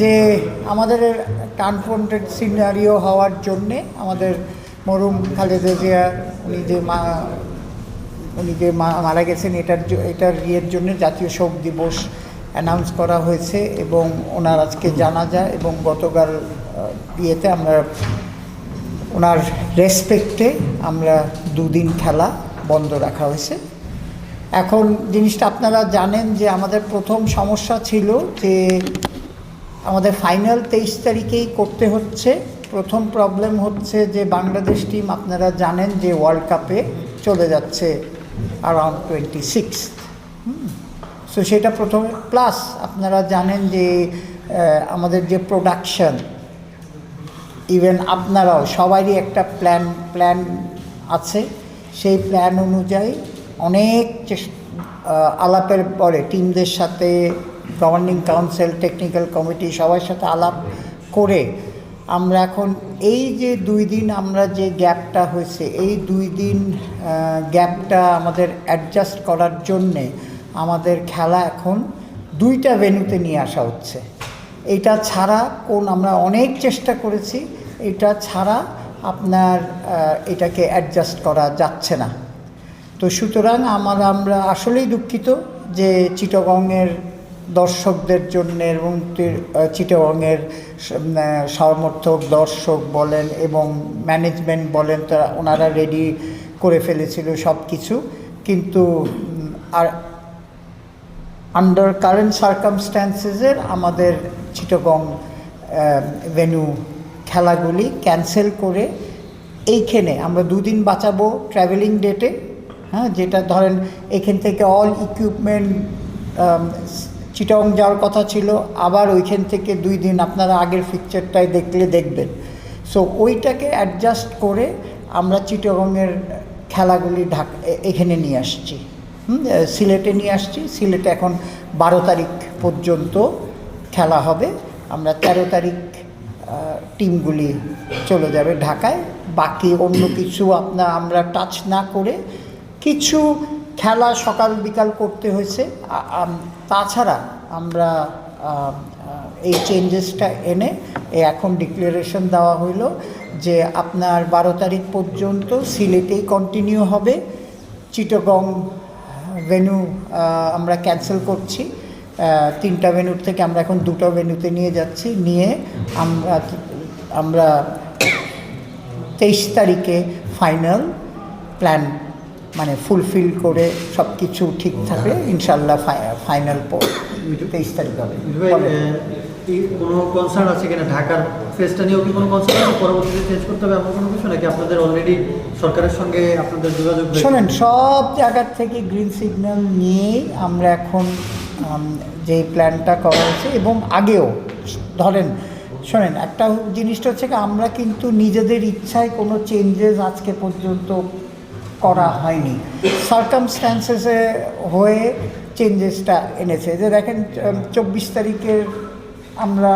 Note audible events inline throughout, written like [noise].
যে আমাদের confronted scenario হওয়ার জন্যে আমাদের মরুম খালেদা জিয়া, উনি যে মা, উনি যে মারা গেছেন, এটার এটার ইয়ের জন্য জাতীয় শোক দিবস অ্যানাউন্স করা হয়েছে এবং ওনার আজকে জানাজা এবং গতকাল ইয়েতে আমরা, ওনার রেসপেক্টে আমরা দুদিন খেলা বন্ধ রাখা হয়েছে। এখন জিনিসটা আপনারা জানেন যে আমাদের প্রথম সমস্যা ছিল যে আমাদের ফাইনাল তেইশ তারিখেই করতে হচ্ছে। প্রথম প্রবলেম হচ্ছে যে বাংলাদেশ টিম আপনারা জানেন যে ওয়ার্ল্ড কাপে চলে যাচ্ছে অ্যারাউন্ড টোয়েন্টি সিক্স সো সেটা প্রথমে প্লাস আপনারা জানেন যে আমাদের যে প্রোডাকশন ইভেন আপনারাও, সবারই একটা প্ল্যান প্ল্যান আছে। সেই প্ল্যান অনুযায়ী অনেক আলাপের পরে টিমদের সাথে গভর্নিং কাউন্সিল টেকনিক্যাল কমিটি সবার সাথে আলাপ করে আমরা এখন এই যে দুই দিন আমরা যে গ্যাপটা হয়েছে, এই দুই দিন গ্যাপটা আমাদের অ্যাডজাস্ট করার জন্যে আমাদের খেলা এখন দুইটা ভেন্যুতে নিয়ে আসা হচ্ছে। এটা ছাড়া কোন, আমরা অনেক চেষ্টা করেছি, এটা ছাড়া আপনার এটাকে অ্যাডজাস্ট করা যাচ্ছে না। তো সুতরাং আমার, আমরা আসলেই দুঃখিত যে চিটগংয়ের দর্শকদের জন্য এবং চিটগংয়ের সমর্থক দর্শক বলেন এবং ম্যানেজমেন্ট বলেন, তারা ওনারা রেডি করে ফেলেছিল সব কিছু কিন্তু আর আন্ডার কারেন্ট সার্কামস্ট্যান্সেসের আমাদের চিটগং ভেনু খেলাগুলি ক্যান্সেল করে এইখানে আমরা দুদিন বাঁচাবো ট্রাভেলিং ডেটে হ্যাঁ যেটা ধরেন এখান থেকে অল ইকুইপমেন্ট চিটং যাওয়ার কথা ছিল, আবার ওইখান থেকে দুই দিন আপনারা আগের পিকচারটায় দেখলে দেখবেন। সো ওইটাকে অ্যাডজাস্ট করে আমরা চিটগংয়ের খেলাগুলি ঢাক এখানে নিয়ে আসছি। সিলেটে নিয়ে আসছি। সিলেটে এখন বারো তারিখ পর্যন্ত খেলা হবে। আমরা তেরো তারিখ টিমগুলি চলে যাবে ঢাকায়। বাকি অন্য কিছু আপনার আমরা টাচ না করে কিছু খেলা সকাল বিকাল করতে হয়েছে। তাছাড়া আমরা এই চেঞ্জেসটা এনে এখন ডিক্লারেশন দেওয়া হইল যে আপনার বারো তারিখ পর্যন্ত সিলেটেই কন্টিনিউ হবে। চিটগং ভেনু আমরা ক্যান্সেল করছি। তিনটা ভেনুর থেকে আমরা এখন দুটো ভেনুতে নিয়ে যাচ্ছি। নিয়ে আমরা আমরা তেইশ তারিখে ফাইনাল প্ল্যান মানে ফুলফিল করে সব কিছু ঠিক থাকলে ইনশাল্লাহ ফাইনাল তেইশ তারিখ হবে। কোনো আছে কিনা? ঢাকার ফেসটা নিয়েও কি কোনো কনসার্ন আছে? পরবর্তীতে চেঞ্জ করতে হবে এমন কোনো কিছু নাকি আপনাদের অলরেডি সরকারের সঙ্গে আপনাদের যোগাযোগ শোনেন সব জায়গার থেকে গ্রিন সিগন্যাল নিয়েই আমরা এখন যে প্ল্যানটা করা হয়েছে এবং আগেও ধরেন শোনেন একটা জিনিসটা হচ্ছে আমরা কিন্তু নিজেদের ইচ্ছায় কোনো চেঞ্জেস আজকে পর্যন্ত করা হয়নি। সার্কামস্ট্যান্সেসে হয়ে চেঞ্জেসটা এনেছে। যে দেখেন চব্বিশ তারিখের আমরা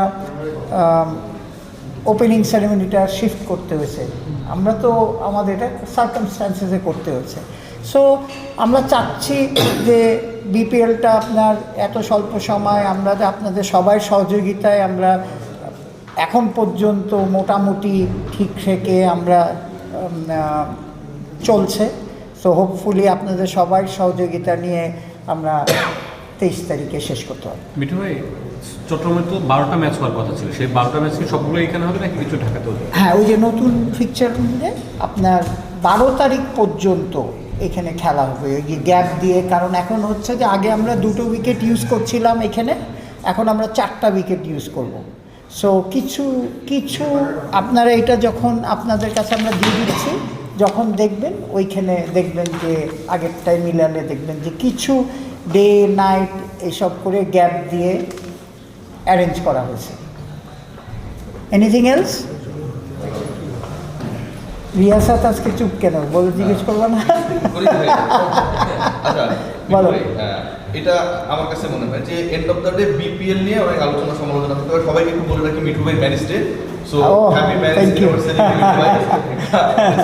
ওপেনিং সেরেমনিটা শিফট করতে হয়েছে। আমরা তো আমাদের এটা সার্কামস্ট্যান্সেসে করতে হয়েছে। সো আমরা চাচ্ছি যে বিপিএলটা আপনার এত স্বল্প সময়, আমরা আপনাদের সবাই সহযোগিতায় আমরা এখন পর্যন্ত মোটামুটি ঠিক থেকে আমরা চলছে। সো হোপফুলি আপনাদের সবাই সহযোগিতা নিয়ে আমরা তেইশ তারিখে শেষ করতে হবে মিঠু ভাই চট্টগ্রামে তো বারোটা ম্যাচ হওয়ার কথা ছিল। সেই বারোটা ম্যাচ কি সবগুলো এখানে হবে নাকি কিছু ঢাকাতে হবে? হ্যাঁ ওই যে নতুন ফিকচার অনুযায়ী আপনার বারো তারিখ পর্যন্ত এখানে খেলা হবে। ওই যে গ্যাপ দিয়ে কারণ এখন হচ্ছে যে আগে আমরা দুটো উইকেট ইউজ করছিলাম এখানে এখন আমরা চারটা উইকেট ইউজ করব। সো কিছু কিছু আপনারা এটা যখন আপনাদের কাছে আমরা দিয়ে দিচ্ছি যখন দেখবেন ওইখানে দেখবেন যে আগেরটাই মিলালে দেখবেন যে কিছু ডে নাইট এসব করে গ্যাপ দিয়ে অ্যারেঞ্জ করা হয়েছে। এনিথিং এলস রিয়াসাত আজকে চুপ কেন? বলে জিজ্ঞেস করব না? আচ্ছা বলো। আহ, এটা আমার কাছে মনে হয় যে end of the day BPL নিয়ে অনেক আলোচনা সমালোচনা করতে হবে। সবাইকে একটু বলে রাখি মিঠু ভাই so Oh, happy day you.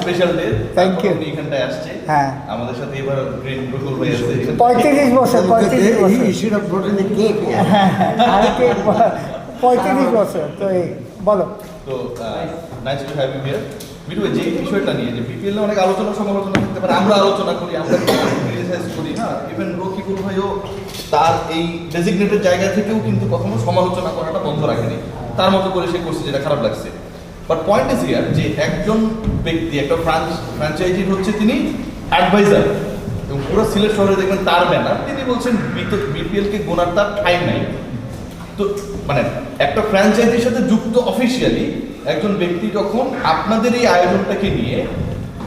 Special day Thank you. উনি এখানটায় [laughs] আসছে। হ্যাঁ। আমাদের সাথে এবার গ্রিন প্রকুল ভাই আছে। পঁয়ত্রিশ [laughs] বছর পঁয়ত্রিশ বছর। the cake. হ্যাঁ হ্যাঁ। আর কে পঁয়ত্রিশ বছর। তো এই বলো। তো nice to have you here Bittu যে বিষয়টা নিয়ে যে বিপিএল এ অনেক আলোচনা সমালোচনা থাকতে পারে আমরা আলোচনা করি আমরা ক্রিটিসাইজ করি হ্যাঁ ইভেন রকিবুল ভাইও তার এই ডেজিগনেটেড জায়গা থেকেও কিন্তু কখনো সমালোচনা করাটা বন্ধ রাখেনি। তার মতো করে সে করছে যেটা খারাপ লাগছে। বাট পয়েন্ট ইজ হিয়ার যে একজন ব্যক্তি, একটা ফ্র্যাঞ্চাইজির হচ্ছে তিনি অ্যাডভাইজার এবং পুরো সিলেট শহরে দেখবেন তার ব্যানার তিনি বলছেন বিপিএল কে গোনার তার ঠাই নাই। তো মানে একটা ফ্র্যাঞ্চাইজির সাথে যুক্ত অফিসিয়ালি একজন ব্যক্তি যখন আপনাদের এই আয়োজনটাকে নিয়ে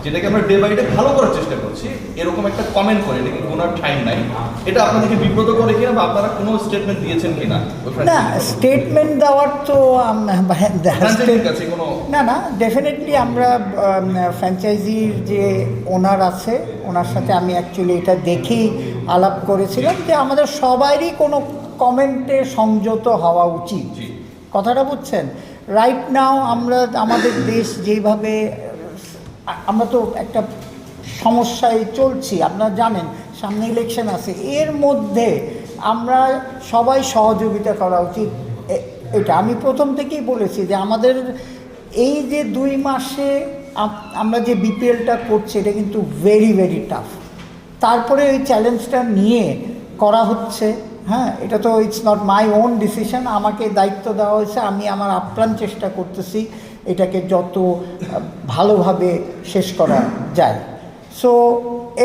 যেটাকে আমরা ডে বাই ডে ভালো করার চেষ্টা করছি। এরকম একটা কমেন্ট করে এটাকে কোনার টাইম নাই। এটা আপনাদেরকে বিব্রত করে কিনা বা আপনারা কোনো স্টেটমেন্ট দিয়েছেন কিনা? না স্টেটমেন্ট দেওয়ার তো ফ্র্যাঞ্চাইজির কাছে কোনো না না ডেফিনেটলি আমরা ফ্র্যাঞ্চাইজির যে ওনার আছে ওনার সাথে আমি অ্যাকচুয়ালি এটা দেখেই আলাপ করেছিলাম যে আমাদের সবারই কোনো কমেন্টে সংযত হওয়া উচিত। কথাটা বুঝছেন? রাইট নাও আমরা আমাদের দেশ যেভাবে আমরা তো একটা সমস্যায় চলছি, আপনারা জানেন, সামনে ইলেকশন আছে। এর মধ্যে আমরা সবাই সহযোগিতা করা উচিত। এটা আমি প্রথম থেকেই বলেছি যে আমাদের এই যে দুই মাসে আমরা যে বিপিএলটা করছি, এটা কিন্তু ভেরি ভেরি টাফ তারপরে ওই চ্যালেঞ্জটা নিয়ে করা হচ্ছে হ্যাঁ? এটা তো it's not my own decision আমাকে দায়িত্ব দেওয়া হয়েছে, আমি আমার আপ্রাণ চেষ্টা করতেছি। এটাকে যত ভালোভাবে শেষ করা যায়। সো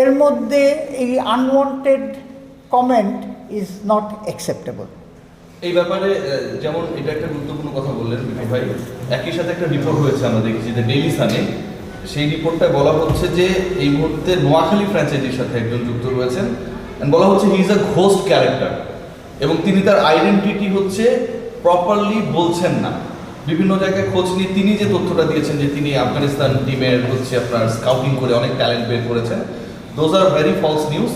এর মধ্যে এই unwanted comment is not acceptable এই ব্যাপারে যেমন এটা একটা গুরুত্বপূর্ণ কথা বললেন বিপুল ভাই, একই সাথে একটা রিপোর্ট হয়েছে আমরা দেখেছি যে ডেইলি সানে সেই রিপোর্টটা বলা হচ্ছে যে এই মুহূর্তে নোয়াখালী ফ্র্যাঞ্চাইজির সাথে একজন যুক্ত রয়েছেন বলা হচ্ছে he is a ghost character এবং তিনি তার আইডেন্টিটি হচ্ছে প্রপারলি বলছেন না। বিভিন্ন জায়গায় খোঁজ নিয়ে তিনি যে তথ্যটা দিয়েছেন যে তিনি আফগানিস্তান টিমের হচ্ছে আপনার স্কাউটিং করে অনেক ট্যালেন্ট বের করেছেন those are very false news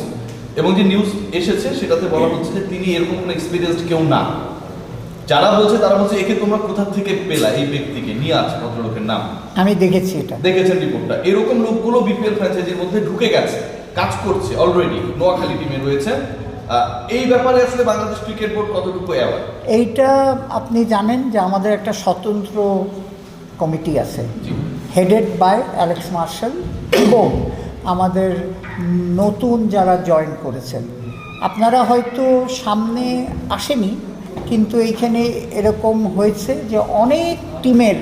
এবং যে নিউজ এসেছে সেটাতে বলা হচ্ছে যে তিনি এরকম কোনো এক্সপিরিয়েন্সড কেউ না। যারা বলছে তারা বলছে একে তোমরা কোথা থেকে পেলা এই ব্যক্তিকে? নিয়ে আস ভদ্রলোকের নাম। আমি দেখেছি এটা। দেখেছেন রিপোর্টটা এরকম লোকগুলো বিপিএল ফ্র্যাঞ্চাইজির মধ্যে ঢুকে গেছে কাজ করছে অলরেডি নোয়াখালী টিমে রয়েছে এই ব্যাপারে আসলে বাংলাদেশ ক্রিকেট বোর্ড কতটুকু অ্যাওয়ার এইটা আপনি জানেন যে আমাদের একটা স্বতন্ত্র কমিটি আছে হেডেড বাই অ্যালেক্স মার্শাল এবং আমাদের নতুন যারা জয়েন করেছেন। আপনারা হয়তো সামনে আসেনি কিন্তু এইখানে এরকম হয়েছে যে অনেক টিমের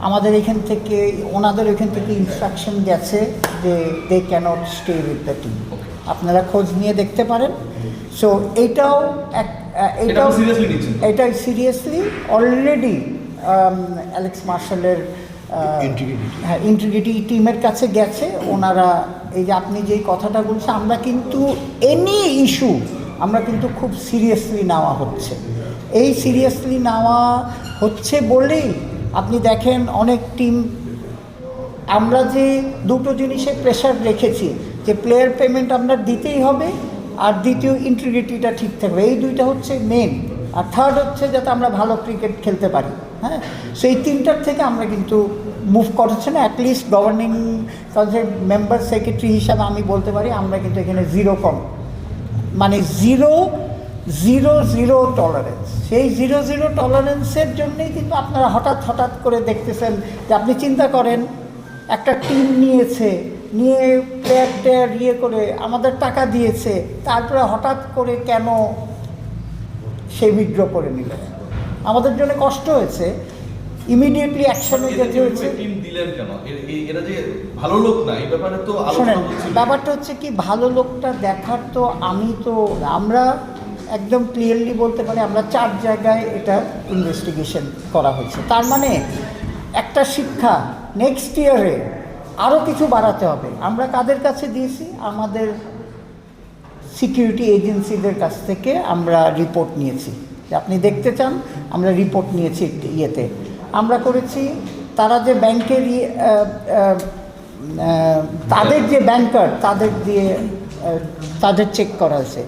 আমাদের এখান থেকে ওনাদের এখান থেকে ইনস্ট্রাকশন গেছে যে they can't stay with the team আপনারা খোঁজ নিয়ে দেখতে পারেন। সো এটাও এক এটাও আপনি সিরিয়াসলি এটা সিরিয়াসলি অলরেডি অ্যালেক্স মার্শালের হ্যাঁ ইন্টিগ্রিটি টিমের কাছে গেছে। ওনারা এই যে আপনি যেই কথাটা বলছেন আমরা কিন্তু এনি ইস্যু আমরা কিন্তু খুব সিরিয়াসলি নেওয়া হচ্ছে। এই সিরিয়াসলি নেওয়া হচ্ছে বলেই আপনি দেখেন অনেক টিম আমরা যে দুটো জিনিসে প্রেশার রেখেছি যে প্লেয়ার পেমেন্ট আপনার দিতেই হবে আর দ্বিতীয় ইন্টিগ্রিটিটা ঠিক থাকবে। এই দুইটা হচ্ছে মেন আর থার্ড হচ্ছে যাতে আমরা ভালো ক্রিকেট খেলতে পারি হ্যাঁ? সেই তিনটার থেকে আমরা কিন্তু মুভ করছে না। At least governing council member secretary হিসাবে আমি বলতে পারি, আমরা কিন্তু এখানে জিরো কম। মানে জিরো জিরো জিরো টলারেন্স সেই জিরো জিরো টলারেন্সের জন্যই কিন্তু আপনারা হঠাৎ হঠাৎ করে দেখতেছেন যে আপনি চিন্তা করেন, একটা টিম নিয়েছে নিয়ে প্লেয়ার টেয়ার ইয়ে করে আমাদের টাকা দিয়েছে। তারপরে হঠাৎ করে কেন সে উইথড্র করে নিল? আমাদের জন্য কষ্ট হয়েছে। ইমিডিয়েটলি অ্যাকশনে যেতে হয়েছে। টিম দিলেন কেন? এ- এ- এরা যে ভালো লোক না এই ব্যাপারে তো শোনেন আলোচনা ব্যাপারটা হচ্ছে কি ভালো লোকটা দেখার তো আমি তো আমরা একদম ক্লিয়ারলি বলতে পারি আমরা চার জায়গায় এটা ইনভেস্টিগেশন করা হয়েছে। তার মানে একটা শিক্ষা নেক্সট ইয়ারে আরও কিছু বাড়াতে হবে। আমরা কাদের কাছে দিয়েছি? আমাদের সিকিউরিটি এজেন্সিদের কাছ থেকে আমরা রিপোর্ট নিয়েছি। আপনি দেখতে চান আমরা রিপোর্ট নিয়েছি ইয়েতে। আমরা করেছি তারা যে ব্যাংকের ইয়ে, তাদের যে ব্যাংকার তাদের দিয়ে তাদের চেক করা হয়েছে।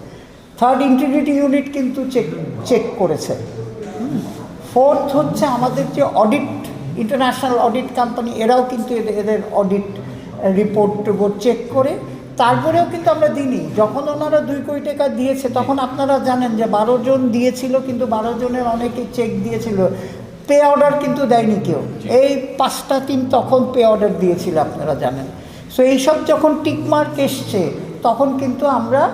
থার্ড ইন্টিগ্রিটি ইউনিট কিন্তু চেক চেক করেছে। ফোর্থ হচ্ছে আমাদের যে অডিট ইন্টারন্যাশনাল অডিট কোম্পানি এরাও কিন্তু এদের- অডিট রিপোর্ট চেক করে, তারপরেও কিন্তু আমরা দিইনি। যখন ওনারা দুই কোটি টাকা দিয়েছে, তখন আপনারা জানেন যে বারো জন দিয়েছিল, কিন্তু বারো জনের অনেকে চেক দিয়েছিল। পে অর্ডার কিন্তু দেয়নি কেউ। এই পাঁচটা টিম তখন পে অর্ডার দিয়েছিল, আপনারা জানেন। সো এইসব যখন টিকমার্ক এসছে, তখন কিন্তু আমরা